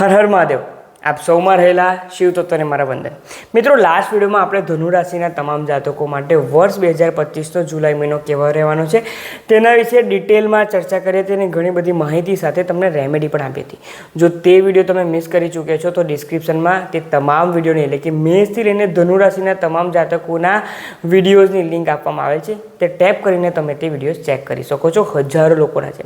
હર હર મહાદેવ. આપ સૌમાં રહેલા, શિવ તત્વને મારા વંદન મિત્રો લાસ્ટ વિડીયોમાં આપણે ધનુ રાશિના તમામ જાતકો માટે વર્ષ બે હજાર પચીસનો જુલાઈ મહિનો કેવો રહેવાનો છે, તેના વિશે ડિટેલમાં ચર્ચા કરી હતી અને ઘણી બધી માહિતી સાથે તમને રેમેડી પણ આપી હતી. જો તે વીડિયો તમે મિસ કરી ચૂક્યા છો, તો ડિસ્ક્રિપ્શનમાં તે તમામ વિડીયોની, એટલે કે મેષથી લઈને ધનુ રાશિના તમામ જાતકોના વિડીયોઝની લિંક આપવામાં આવે છે, તે ટેપ કરીને તમે તે વિડીયોઝ ચેક કરી શકો છો, હજારો લોકોના છે.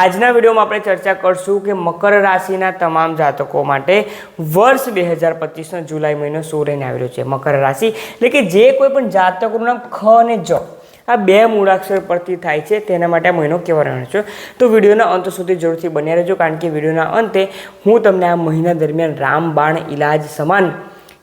આજના વિડીયોમાં આપણે ચર્ચા કરશું કે મકર રાશિના તમામ જાતકો માટે વર્ષ બે હજાર પચીસનો જુલાઈ મહિનો સૂર્યને આવ્યો છે, મકર રાશિ. એટલે કે જે કોઈ પણ જાતકનું નામ ખ અને જ. આ બે મૂળાક્ષર પરથી થાય છે, તેના માટે આ મહિનો કેવો રહેવાનો છે. તો વિડીયોના અંત સુધી જરૂરથી બન્યા રહેજો, કારણ કે વિડીયોના અંતે હું તમને આ મહિના દરમિયાન રામબાણ ઇલાજ સમાન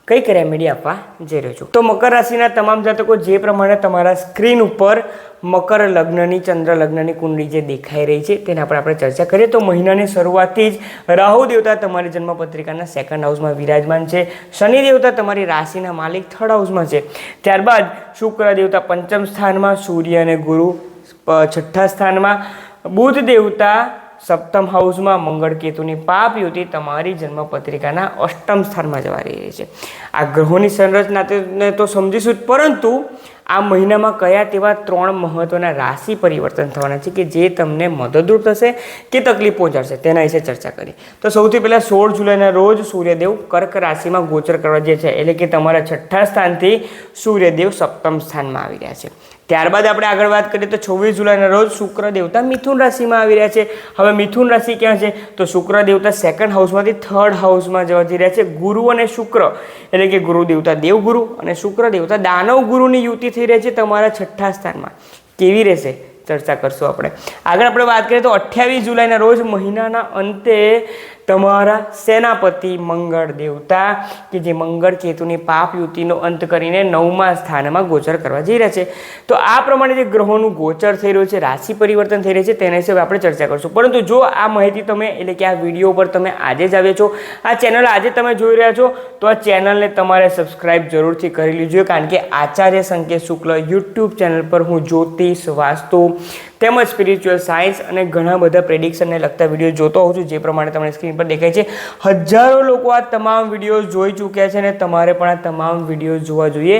કંઈક રેમેડી આપવા જઈ રહ્યો છું? તો મકર રાશિના તમામ જાતકો જે પ્રમાણે તમારા સ્ક્રીન ઉપર મકર લગ્નની, ચંદ્ર લગ્નની કુંડળી જે દેખાઈ રહી છે, તેના પર આપણે ચર્ચા કરીએ. તો મહિનાની શરૂઆતથી જ રાહુ દેવતા તમારી જન્મપત્રિકાના સેકન્ડ હાઉસમાં વિરાજમાન છે. શનિ દેવતા તમારી રાશિના માલિક થર્ડ હાઉસમાં છે. ત્યારબાદ શુક્ર દેવતા પંચમ સ્થાનમાં સૂર્ય અને ગુરુ છઠ્ઠા સ્થાનમાં બુધ દેવતા સપ્તમ હાઉસમાં મંગળ કેતુની પાપ યુતિ તમારી જન્મપત્રિકાના અષ્ટમ સ્થાનમાં જવા રહી છે. આ ગ્રહોની સંરચના તો સમજીશું જ, પરંતુ આ મહિનામાં કયા તેવા ત્રણ મહત્વના રાશિ પરિવર્તન થવાના છે કે જે તમને મદદરૂપ થશે કે તકલીફ પહોંચાડશે તેના વિશે ચર્ચા કરી. તો સૌથી પહેલાં સોળ જુલાઈના રોજ સૂર્યદેવ કર્ક રાશિમાં ગોચર કરવા જે છે. એટલે કે તમારા છઠ્ઠા સ્થાનથી સૂર્યદેવ સપ્તમ સ્થાનમાં આવી રહ્યા છે. ત્યારબાદ આપણે આગળ વાત કરીએ તો છવ્વીસ જુલાઈના રોજ શુક્ર દેવતા મિથુન રાશિમાં આવી રહ્યા છે. હવે મિથુન રાશિ ક્યાં છે? તો શુક્ર દેવતા સેકન્ડ હાઉસમાંથી થર્ડ હાઉસમાં જવા જઈ રહ્યા છે ગુરુ અને શુક્ર. એટલે કે ગુરુ દેવતા દેવગુરુ અને શુક્ર દેવતા દાનવ ગુરુની યુતિ થઈ રહી છે તમારા છઠ્ઠા સ્થાનમાં. કેવી રહેશે? ચર્ચા કરશું આપણે. આગળ આપણે વાત કરીએ તો અઠ્યાવીસ જુલાઈના રોજ મહિનાના અંતે તમારા સેનાપતિ મંગળ દેવતા કે જે મંગળ કેતુની પાપ યુતિનો અંત કરીને નવમા સ્થાનમાં ગોચર કરવા જઈ રહ્યા છે. તો આ પ્રમાણે જે ગ્રહોનું ગોચર થઈ રહ્યું છે, રાશિ પરિવર્તન થઈ રહ્યું છે, તેના વિશે આપણે ચર્ચા કરશું. પરંતુ જો આ માહિતી તમે, એટલે કે આ વીડિયો પર તમે આજે જ આવ્યા છો, આ ચેનલ આજે તમે જોઈ રહ્યા છો, તો આ ચેનલને તમારે સબસ્ક્રાઇબ જરૂરથી કરી લીજો, કારણ કે આચાર્ય સંકેત શુક્લ યુટ્યુબ ચેનલ પર હું જ્યોતિષ, વાસ્તુ તેમજ સ્પિરિચ્યુઅલ સાયન્સ અને ઘણા બધા પ્રેડિક્શનને લગતા વીડિયો જોતો હોઉં છું, જે પ્રમાણે તમને સ્ક્રીન પર દેખાય છે. હજારો લોકો આ તમામ વીડિયો જોઈ ચૂક્યા છે અને તમારે પણ આ તમામ વીડિયો જોવા જોઈએ.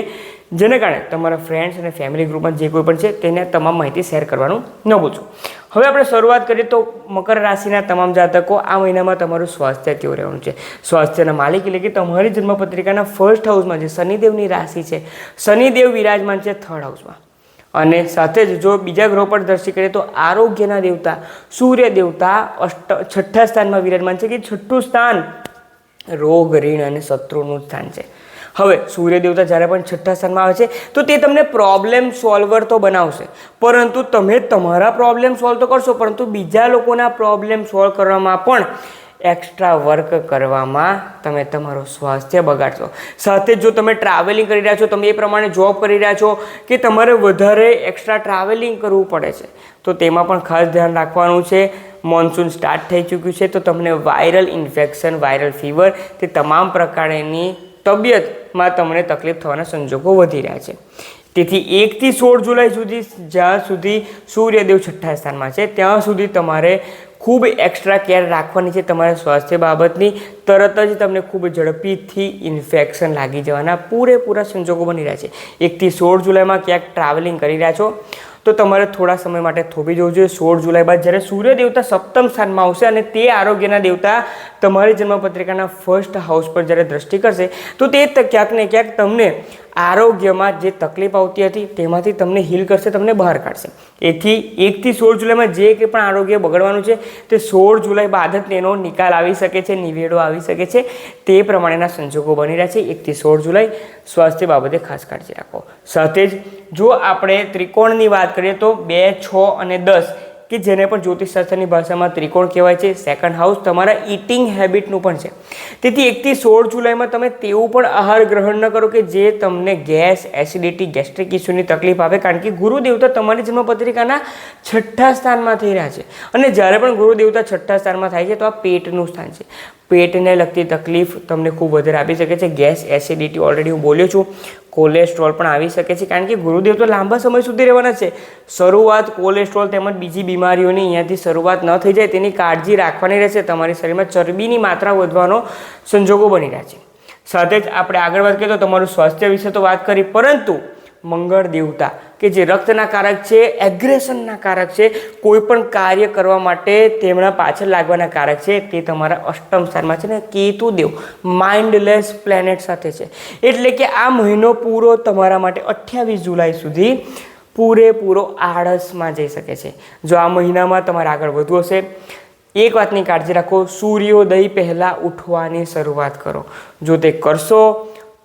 જેને કારણે તમારા ફ્રેન્ડ્સ અને ફેમિલી ગ્રુપમાં જે કોઈ પણ છે તેને તમામ માહિતી શેર કરવાનું ન ભૂલશો. હવે આપણે શરૂઆત કરીએ તો મકર રાશિના તમામ જાતકો આ મહિનામાં તમારું સ્વાસ્થ્ય કેવું રહેવાનું છે? સ્વાસ્થ્યના માલિક એટલે કે તમારી જન્મપત્રિકાના ફર્સ્ટ હાઉસમાં જે શનિદેવની રાશિ છે, શનિદેવ વિરાજમાન છે થર્ડ હાઉસમાં અને સાથે જ જો બીજા ગ્રહ પર દ્રષ્ટિ કરીએ તો આરોગ્યના દેવતા, સૂર્ય દેવતા, અષ્ટ, છઠ્ઠા સ્થાનમાં વિરાજમાન છે કે છઠ્ઠું સ્થાન રોગ, ઋણ અને શત્રુનું સ્થાન છે. હવે સૂર્ય દેવતા જ્યારે પણ છઠ્ઠા સ્થાનમાં આવે છે, તો તે તમને પ્રોબ્લેમ સોલ્વર તો બનાવશે. પરંતુ તમે તમારા પ્રોબ્લેમ સોલ્વ તો કરશો, પરંતુ બીજા લોકોના પ્રોબ્લેમ સોલ્વ કરવામાં પણ એક્સ્ટ્રા વર્ક કરવામાં તમે તમારું સ્વાસ્થ્ય બગાડશો. સાથે જો તમે ટ્રાવેલિંગ કરી રહ્યા છો, તમે એ પ્રમાણે જોબ કરી રહ્યા છો, કે તમારે વધારે એક્સ્ટ્રા ટ્રાવેલિંગ કરવું પડે છે, તો તેમાં પણ ખાસ ધ્યાન રાખવાનું છે. મોન્સૂન સ્ટાર્ટ થઈ ચૂક્યું છે, તો તમને વાયરલ ઇન્ફેક્શન વાયરલ ફીવર તે તમામ પ્રકારની તબિયતમાં તમને તકલીફ થવાના સંજોગો વધી રહ્યા છે. તેથી એકથી સોળ જુલાઈ સુધી, જ્યાં સુધી સૂર્યદેવ છઠ્ઠા સ્થાનમાં છે, ત્યાં સુધી તમારે ખૂબ એક્સ્ટ્રા કેર રાખવાની છે તમારા સ્વાસ્થ્ય બાબતની. તરત જ તમને ખૂબ ઝડપીથી ઇન્ફેક્શન લાગી જવાના પૂરેપૂરા સંજોગો બની રહ્યા છે. એકથી સોળ જુલાઈમાં ક્યાંક ટ્રાવેલિંગ કરી રહ્યા છો. તો તમારે થોડા સમય માટે થોભી જવું જોઈએ. સોળ જુલાઈ બાદ જ્યારે સૂર્ય દેવતા સપ્તમ સ્થાનમાં આવશે અને તે આરોગ્યના દેવતા તમારી જન્મપત્રિકાના ફર્સ્ટ હાઉસ પર જ્યારે દ્રષ્ટિ કરશે, તો તે ક્યાંક ને ક્યાંક તમને આરોગ્યમાં જે તકલીફ આવતી હતી, તેમાંથી તમને હીલ કરશે, તમને બહાર કાઢશે. એથી એકથી સોળ જુલાઈમાં જે કંઈ પણ આરોગ્ય બગડવાનું છે, તે સોળ જુલાઈ બાદ જ તેનો નિકાલ આવી શકે છે, નિવેડો આવી શકે છે. તે પ્રમાણેના સંજોગો બની રહ્યા છે. એકથી સોળ જુલાઈ સ્વાસ્થ્ય બાબતે ખાસ કાળજી રાખો. સાથે જ જો આપણે ત્રિકોણની વાત કરીએ તો બે, છ અને દસ કે જેને પણ જ્યોતિષશાસ્ત્રની ભાષામાં ત્રિકોણ કહેવાય છે. સેકન્ડ હાઉસ તમારા ઇટિંગ હેબિટનું પણ છે. તેથી એકથી સોળ જુલાઈમાં તમે તેવું પણ આહાર ગ્રહણ ન કરો કે જે તમને ગેસ એસિડિટી ગેસ્ટ્રિક ઇસ્યુની તકલીફ આવે કારણ કે ગુરુદેવતા તમારી જન્મપત્રિકાના છઠ્ઠા સ્થાનમાં થઈ રહ્યા છે. અને જ્યારે પણ ગુરુદેવતા છઠ્ઠા સ્થાનમાં થાય છે તો આ પેટનું સ્થાન છે. પેટને લગતી તકલીફ તમને ખૂબ વધારે આપી શકે છે. ગેસ, એસિડિટી ઓલરેડી હું બોલ્યો છું. કોલેસ્ટ્રોલ પણ આવી શકે છે. કારણ કે ગુરુદેવ તો લાંબા સમય સુધી રહેવાના છે. શરૂઆત કોલેસ્ટ્રોલ તેમજ બીજી બીમારીઓની અહીંયાથી શરૂઆત ન થઈ જાય તેની કાળજી રાખવાની રહેશે. તમારી શરીરમાં ચરબીની માત્રા વધવાનો સંજોગો બની રહ્યા છે. સાથે જ આપણે આગળ વાત કરીએ તો તમારું સ્વાસ્થ્ય વિશે તો વાત કરી, પરંતુ મંગળ દેવતા, કે જે રક્તના કારક છે એગ્રેશનના કારક છે કોઈ પણ કાર્ય કરવા માટે તેમના પાછળ લાગવાના કારક છે, તે તમારા અષ્ટમ સ્થાનમાં છે ને કેતુ દેવ માઇન્ડલેસ પ્લેનેટ સાથે છે. એટલે કે આ મહિનો પૂરો તમારા માટે અઠ્યાવીસ જુલાઈ સુધી પૂરેપૂરો આળસમાં જઈ શકે છે. જો આ મહિનામાં તમારે આગળ વધવું હશે, એક વાતની કાળજી રાખો, સૂર્યોદય પહેલાં ઉઠવાની શરૂઆત કરો. જો તે કરશો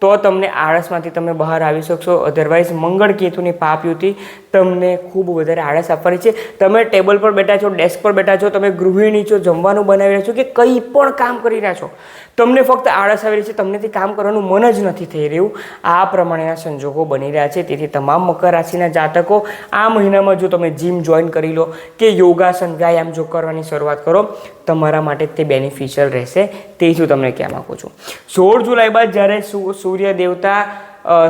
તો તમને આળસમાંથી તમે બહાર આવી શકશો. અધરવાઇઝ મંગળ કેતુની પાપયુતિ તમને ખૂબ વધારે આળસ આપવાની છે. તમે ટેબલ પર બેઠા છો, ડેસ્ક પર બેઠા છો, તમે ગૃહિણી છો, જમવાનું બનાવી રહ્યા છો કે કંઈ પણ કામ કરી રહ્યા છો, તમને ફક્ત આળસ આવી રહી છે તમને તે કામ કરવાનું મન જ નથી થઈ રહ્યું. આ પ્રમાણેના સંજોગો બની રહ્યા છે. તેથી તમામ મકર રાશિના જાતકો, આ મહિનામાં જો તમે જીમ જોઈન કરી લો કે યોગાસન, વ્યાયામ જો કરવાની શરૂઆત કરો, તમારા માટે તે બેનિફિશિયલ રહેશે. તે જ હું તમને કહેવા માગું છું. સોળ જુલાઈ બાદ જ્યારે સુ- સૂર્ય દેવતા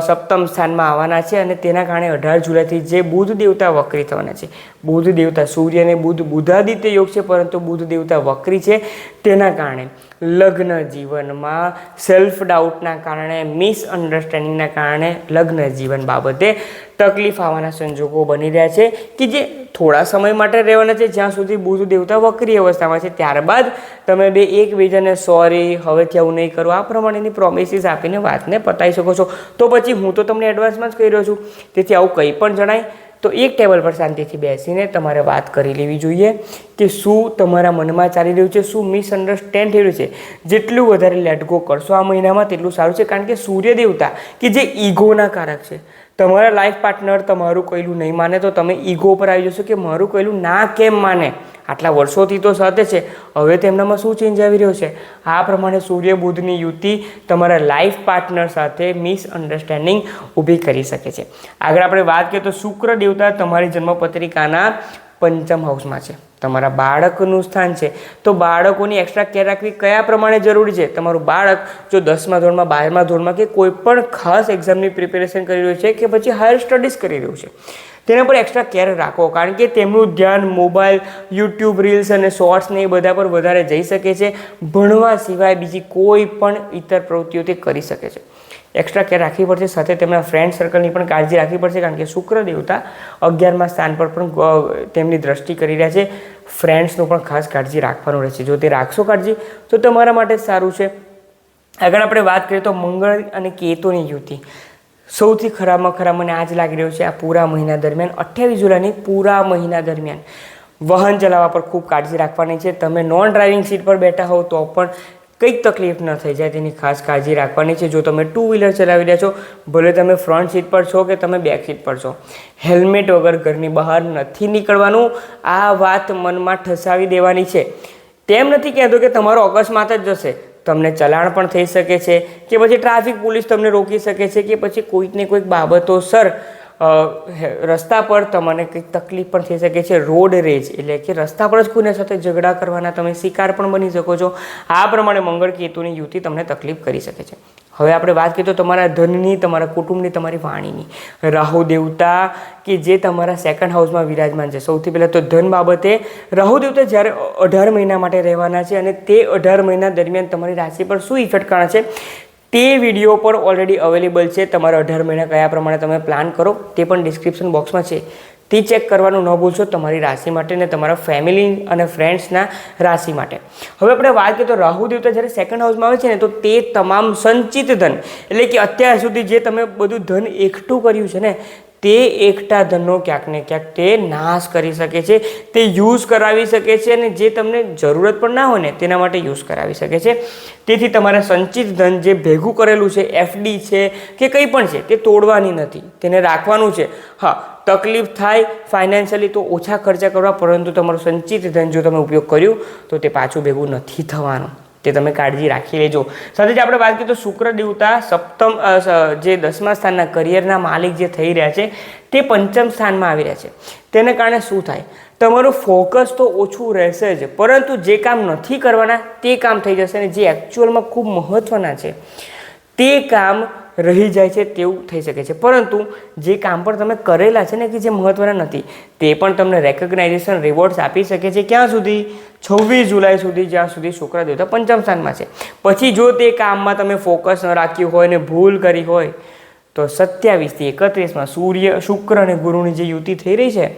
સપ્તમ સ્થાનમાં આવવાના છે અને તેના કારણે અઢાર જુલાઈથી જે બુધ દેવતા વક્રી થવાના છે. બુધ દેવતા સૂર્ય અને બુધ બુધાદિત્ય યોગ છે, પરંતુ બુધ દેવતા વક્રી છે. તેના કારણે લગ્ન જીવનમાં સેલ્ફ ડાઉટના કારણે મિસઅન્ડરસ્ટેન્ડિંગના કારણે લગ્ન જીવન બાબતે તકલીફ આવવાના સંજોગો બની રહ્યા છે કે જે થોડા સમય માટે રહેવાના છે, જ્યાં સુધી બુધ દેવતા વક્રી અવસ્થામાં છે. ત્યારબાદ તમે બે એકબીજાને સોરી હવેથી આવું નહીં કરો. આ પ્રમાણેની પ્રોમિસીસ આપીને વાતને પતાવી શકો છો. તો પછી હું તો તમને એડવાન્સમાં જ કહી રહ્યો છું. તેથી આવું કંઈ પણ જણાય તો એક ટેબલ પર શાંતિથી બેસીને તમારે વાત કરી લેવી જોઈએ કે શું તમારા મનમાં ચાલી રહ્યું છે, શું મિસઅન્ડરસ્ટેન્ડ થઈ રહ્યું છે. જેટલું વધારે લેટગો કરશો આ મહિનામાં, તેટલું સારું છે. કારણ કે સૂર્ય દેવતા કે જે ઈગોના કારક છે તમારા લાઈફ પાર્ટનર તમારું કહેલું નહીં માને તો તમે ઈગો પર આવી જશો કે મારું કહેલું ના કેમ માને? આટલા વર્ષોથી તો સાથે છે. હવે તેમનામાં શું ચેન્જ આવી રહ્યો છે? આ પ્રમાણે સૂર્ય બુધની યુતિ તમારા લાઈફ પાર્ટનર સાથે મિસઅન્ડરસ્ટેન્ડિંગ ઊભી કરી શકે છે. આગળ આપણે વાત કરીએ તો શુક્ર દેવતા તમારી જન્મપત્રિકાના પંચમ હાઉસમાં છે. તમારા બાળકનું સ્થાન છે. તો બાળકોની એક્સ્ટ્રા કેર રાખવી કયા પ્રમાણે જરૂરી છે? તમારું બાળક જો દસમા ધોરણમાં, બારમા ધોરણમાં કે કોઈ પણ ખાસ એક્ઝામની પ્રિપેરેશન કરી રહ્યું છે કે પછી હાયર સ્ટડીઝ કરી રહ્યું છે. તેના પર એક્સ્ટ્રા કેર રાખો. કારણ કે તેમનું ધ્યાન મોબાઈલ યુટ્યુબ રીલ્સ અને શોર્ટ્સ ને એ બધા પર વધારે જઈ શકે છે. ભણવા સિવાય બીજી કોઈ પણ ઇતર પ્રવૃત્તિઓ તે કરી શકે છે. એક્સ્ટ્રા કેર રાખવી પડશે. સાથે તેમના ફ્રેન્ડ સર્કલની પણ કાળજી રાખવી પડશે, કારણ કે શુક્ર દેવતા અગિયારમા સ્થાન પર પણ તેમની દ્રષ્ટિ કરી રહ્યા છે. ફ્રેન્ડ્સનું પણ ખાસ કાળજી રાખવાનું રહેશે. જો તે રાખશો કાળજી, તો તમારા માટે સારું છે. આગળ આપણે વાત કરીએ તો મંગળ અને કેતુની યુતિ. સૌથી ખરાબમાં ખરાબ મને આજ લાગી રહ્યું છે આ પૂરા મહિના દરમિયાન. અઠ્યાવીસ જુલાઈની પૂરા મહિના દરમિયાન. વાહન ચલાવવા પર ખૂબ કાળજી રાખવાની છે. તમે નોન ડ્રાઇવિંગ સીટ પર બેઠા હોવ તો પણ કંઈક તકલીફ ન થઈ જાય, તેની ખાસ કાળજી રાખવાની છે. જો તમે ટુ વ્હીલર ચલાવી રહ્યા છો, ભલે તમે ફ્રન્ટ સીટ પર છો કે તમે બેક સીટ પર છો હેલ્મેટ વગર ઘરની બહાર નથી નીકળવાનું. આ વાત મનમાં ઠસાવી દેવાની છે. તેમ નથી કહેતો કે તમારો અકસ્માત જ જશે તમને ચલાણ પણ થઈ શકે છે કે પછી ટ્રાફિક પોલીસ તમને રોકી શકે છે કે પછી કોઈક ને કોઈક બાબતો સર રસ્તા પર તમને કંઈક તકલીફ પણ થઈ શકે છે રોડ રેજ એટલે કે રસ્તા પર જ કોઈના સાથે ઝઘડા કરવાના તમે શિકાર પણ બની શકો છો. આ પ્રમાણે મંગળ કેતુની યુતિ તમને તકલીફ કરી શકે છે. હવે આપણે વાત કરીએ તો તમારા ધનની, તમારા કુટુંબની, તમારી વાણીની. રાહુ દેવતા કે જે તમારા સેકન્ડ હાઉસમાં વિરાજમાન છે. સૌથી પહેલાં તો ધન બાબતે રાહુ દેવતા જ્યારે અઢાર મહિના માટે રહેવાના છે અને તે અઢાર મહિના દરમિયાન તમારી રાશિ પર શું ઇફેક્ટ કરવાના છે? તે વીડિયો પર ઓલરેડી અવેલેબલ છે. તમારા અઢાર મહિના કયા પ્રમાણે તમે પ્લાન કરો તે પણ ડિસ્ક્રિપ્શન બોક્સમાં છે. તે ચેક કરવાનું ન ભૂલશો તમારી રાશિ માટે ને તમારા ફેમિલી અને ફ્રેન્ડ્સના રાશિ માટે. હવે આપણે વાત કરીએ તો રાહુ દેવતા જ્યારે સેકન્ડ હાઉસમાં આવે છે ને તો તે તમામ સંચિત ધન, એટલે કે અત્યાર સુધી જે તમે બધું ધન એકઠું કર્યું છે ને તે એકઠા ધનનો ક્યાંક ને ક્યાંક તે નાશ કરી શકે છે, તે યુઝ કરાવી શકે છે અને જે તમને જરૂરત પણ ના હોય ને તેના માટે યુઝ કરાવી શકે છે. તેથી તમારે સંચિત ધન જે ભેગું કરેલું છે એફડી છે કે કંઈ પણ છે, તે તોડવાની નથી, તેને રાખવાનું છે. હા, તકલીફ થાય ફાઇનાન્શિયલી તો ઓછા ખર્ચા કરવા, પરંતુ તમારું સંચિત ધન જો તમે ઉપયોગ કર્યું, તો તે પાછું ભેગું નથી થવાનું. તે તમે કાળજી રાખી લેજો. સાથે જ આપણે વાત કરીએ તો શુક્ર દેવતા સપ્તમ જે દસમા સ્થાનના કરિયરના માલિક જે થઈ રહ્યા છે, તે પંચમ સ્થાનમાં આવી રહ્યા છે. તેને કારણે શું થાય? તમારું ફોકસ તો ઓછું રહેશે જ, પરંતુ જે કામ નથી કરવાના, તે કામ થઈ જશે અને જે એકચ્યુઅલમાં ખૂબ મહત્ત્વના છે, તે કામ રહી જાય છે તેવું થઈ શકે છે. પરંતુ જે કામ પણ તમે કરેલા છે ને કે જે મહત્ત્વના નથી, તે પણ તમને રેકગ્નાઇઝેશન રિવોર્ડ્સ આપી શકે છે ક્યાં સુધી? છવ્વીસ જુલાઈ સુધી જ્યાં સુધી શુક્ર દેવતા પંચમ સ્થાનમાં છે. પછી જો તે કામમાં તમે ફોકસ ન રાખ્યું હોય ને ભૂલ કરી હોય, તો સત્યાવીસથી એકત્રીસમાં સૂર્ય, શુક્ર અને ગુરુની જે યુતિ થઈ રહી છે,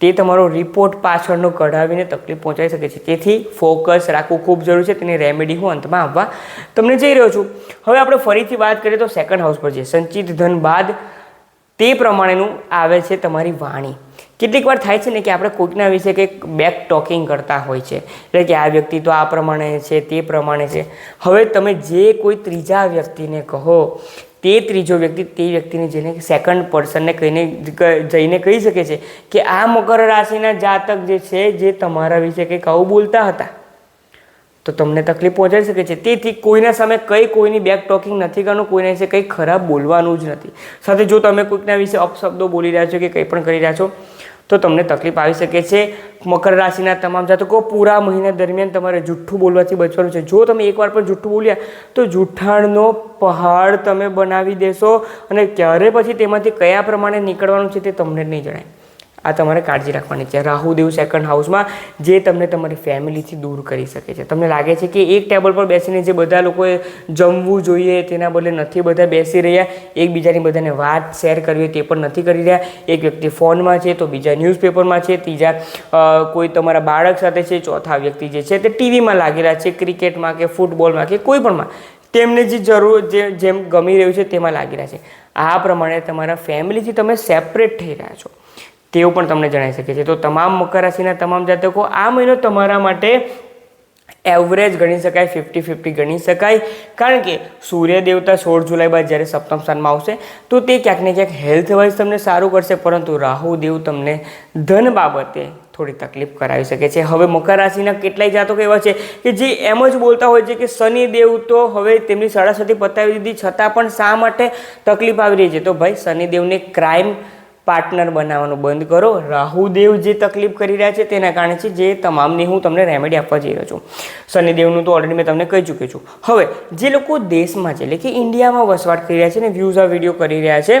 તે તમારો રિપોર્ટ પાછળનો કઢાવીને તકલીફ પહોંચાડી શકે છે. તેથી ફોકસ રાખવું ખૂબ જરૂરી છે. તેની રેમેડી હું અંતમાં આવવા તમને જઈ રહ્યો છું. હવે આપણે ફરીથી વાત કરીએ તો સેકન્ડ હાઉસ પર છે સંચિત ધન બાદ તે પ્રમાણેનું આવે છે તમારી વાણી. કેટલીક વાર થાય છે ને કે આપણે કોઈકના વિશે કંઈક બેક ટોકિંગ કરતા હોય છે. એટલે કે આ વ્યક્તિ તો આ પ્રમાણે છે, તે પ્રમાણે છે. હવે તમે જે કોઈ ત્રીજા વ્યક્તિને કહો, તે ત્રીજો વ્યક્તિ, તે વ્યક્તિને જેને સેકન્ડ પર્સનને કહીને જઈને કહી શકે છે કે આ મકર રાશિના જાતક જે છે, જે તમારા વિશે કંઈક આવું બોલતા હતા, તો તમને તકલીફ પહોંચાડી શકે છે. તેથી કોઈના સામે કંઈ કોઈની બેક ટોકિંગ નથી કરવાનું, કોઈના વિશે કંઈ ખરાબ બોલવાનું જ નથી. સાથે જો તમે કોઈકના વિશે અપશબ્દો બોલી રહ્યા છો કે કંઈ પણ કરી રહ્યા છો તો તમને તકલીફ આવી શકે છે. મકર રાશિના તમામ જાતકો પૂરા મહિના દરમિયાન તમારે જૂઠ્ઠું બોલવાથી બચવાનું છે. જો તમે એકવાર પણ જુઠ્ઠું બોલ્યા, તો જુઠ્ઠાણનો પહાડ તમે બનાવી દેશો અને ક્યારે પછી તેમાંથી કયા પ્રમાણે નીકળવાનું છે તે તમને નહીં જણાય. આ તમારે કાળજી રાખવાની છે. રાહુદેવ સેકન્ડ હાઉસમાં જે તમને તમારી ફેમિલીથી દૂર કરી શકે છે. તમને લાગે છે કે એક ટેબલ પર બેસીને જે બધા લોકોએ જમવું જોઈએ તેના બદલે નથી બધા બેસી રહ્યા, એકબીજાની બધાને વાત શેર કરવી તે પણ નથી કરી રહ્યા. એક વ્યક્તિ ફોનમાં છે તો બીજા ન્યૂઝપેપરમાં છે, ત્રીજા કોઈ તમારા બાળક સાથે છે, ચોથા વ્યક્તિ જે છે તે ટીવીમાં લાગેલા છે ક્રિકેટમાં કે ફૂટબોલમાં કે કોઈ પણમાં તેમને જે જરૂર જે, જેમ ગમી રહ્યું છે તેમાં લાગી રહ્યા છે. આ પ્રમાણે તમારા ફેમિલીથી તમે સેપરેટ થઈ રહ્યા છો. તેવું પણ તમને જણાઈ શકે છે. તો તમામ મકર રાશિના તમામ જાતકો આ મહિનો તમારા માટે એવરેજ ગણી શકાય ફિફ્ટી ફિફ્ટી ગણી શકાય. કારણ કે સૂર્ય દેવતા સોળ જુલાઈ બાદ જ્યારે સપ્તમ સ્થાનમાં આવશે, તો તે ક્યાંક ને ક્યાંક હેલ્થ વાઇઝ તમને સારું કરશે, પરંતુ રાહુ દેવ તમને ધન બાબતે થોડી તકલીફ કરાવી શકે છે. હવે મકર રાશિના કેટલાય જાતકો એવા છે કે જે એમ જ બોલતા હોય છે કે શનિ દેવ તો હવે તેમની સડાસતી પતાવી દીધી, છતાં પણ શા માટે તકલીફ આવી રહી છે? તો ભાઈ શનિદેવને ક્રાઇમ પાર્ટનર બનાવવાનું બંધ કરો. રાહુદેવ જે તકલીફ કરી રહ્યા છે તેના કારણે છે જે તમામની હું તમને રેમેડી આપવા જઈ રહ્યો છું. શનિદેવનું તો ઓલરેડી મેં તમને કહી ચૂક્યું છું. હવે, જે લોકો દેશમાં છે, એટલે કે ઇન્ડિયામાં વસવાટ કરી રહ્યા છે ને વ્યૂઝ આ વીડિયો કરી રહ્યા છે,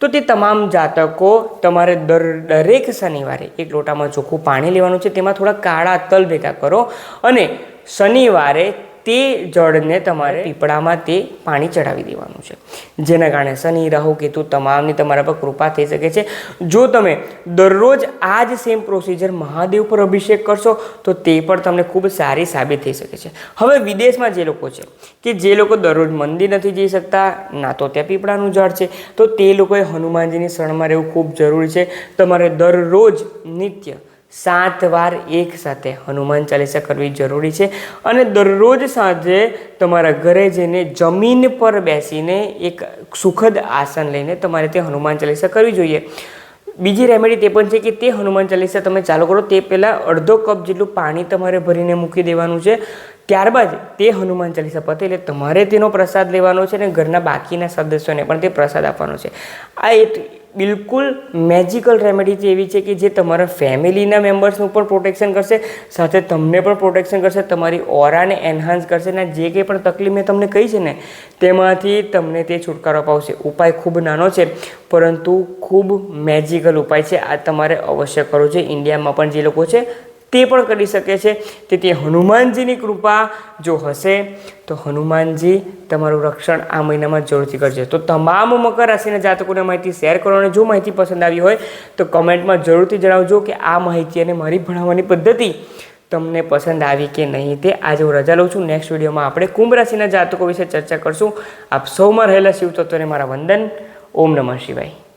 તો તે તમામ જાતકો તમારે દર, દરેક શનિવારે એક લોટામાં ચોખ્ખું પાણી લેવાનું છે. તેમાં થોડા કાળા તલ ભેગા કરો અને શનિવારે તે જળને તમારે પીપળામાં તે પાણી ચડાવી દેવાનું છે. જેના કારણે શનિ, રાહુ, કેતુ તમામની તમારા પર કૃપા થઈ શકે છે. જો તમે દરરોજ આ જ સેમ પ્રોસિજર મહાદેવ પર અભિષેક કરશો, તો તે પણ તમને ખૂબ સારી સાબિત થઈ શકે છે. હવે વિદેશમાં જે લોકો છે, કે જે લોકો દરરોજ મંદિર નથી જઈ શકતા, ના તો ત્યાં પીપળાનું ઝાડ છે, તો તે લોકોએ હનુમાનજીની શરણમાં રહેવું ખૂબ જરૂરી છે. તમારે દરરોજ નિત્ય સાત વાર એક સાથે હનુમાન ચાલીસા કરવી જરૂરી છે અને દરરોજ સાંજે તમારા ઘરે જઈને જમીન પર બેસીને એક સુખદ આસન લઈને તમારે તે હનુમાન ચાલીસા કરવી જોઈએ. બીજી રેમેડી તે પણ છે કે તે હનુમાન ચાલીસા તમે ચાલુ કરો તે પહેલાં અડધો કપ જેટલું પાણી તમારે ભરીને મૂકી દેવાનું છે. ત્યારબાદ તે હનુમાન ચાલીસા પતે એટલે તમારે તેનો પ્રસાદ લેવાનો છે અને ઘરના બાકીના સદસ્યોને પણ તે પ્રસાદ આપવાનો છે. આ બિલકુલ મેજિકલ રેમેડી એવી છે કે જે તમારા ફેમિલીના મેમ્બર્સનું પણ પ્રોટેક્શન કરશે, સાથે તમને પણ પ્રોટેક્શન કરશે, તમારી ઓરાને એન્હાન્સ કરશે અને જે કંઈ પણ તકલીફ મેં તમને કહી છે ને, તેમાંથી તમને તે છુટકારો અપાવશે ઉપાય ખૂબ નાનો છે, પરંતુ ખૂબ મેજિકલ ઉપાય છે. આ તમારે અવશ્ય કરવો છે. ઇન્ડિયામાં પણ જે લોકો છે તે પણ કરી શકે છે. તેથી હનુમાનજીની કૃપા જો હશે, તો હનુમાનજી તમારું રક્ષણ આ મહિનામાં જરૂરથી કરશે તો તમામ મકર રાશિના જાતકોને માહિતી શેર કરો અને જો માહિતી પસંદ આવી હોય, તો કમેન્ટમાં જરૂરથી જણાવજો કે આ માહિતી અને મારી ભણાવવાની પદ્ધતિ તમને પસંદ આવી કે નહીં તે આજે હું રજા લઉં છું. નેક્સ્ટ વિડીયોમાં આપણે કુંભ રાશિના જાતકો વિશે ચર્ચા કરશું. આપ સૌમાં રહેલા શિવ તત્વને મારા વંદન. ઓમ નમઃ શિવાય.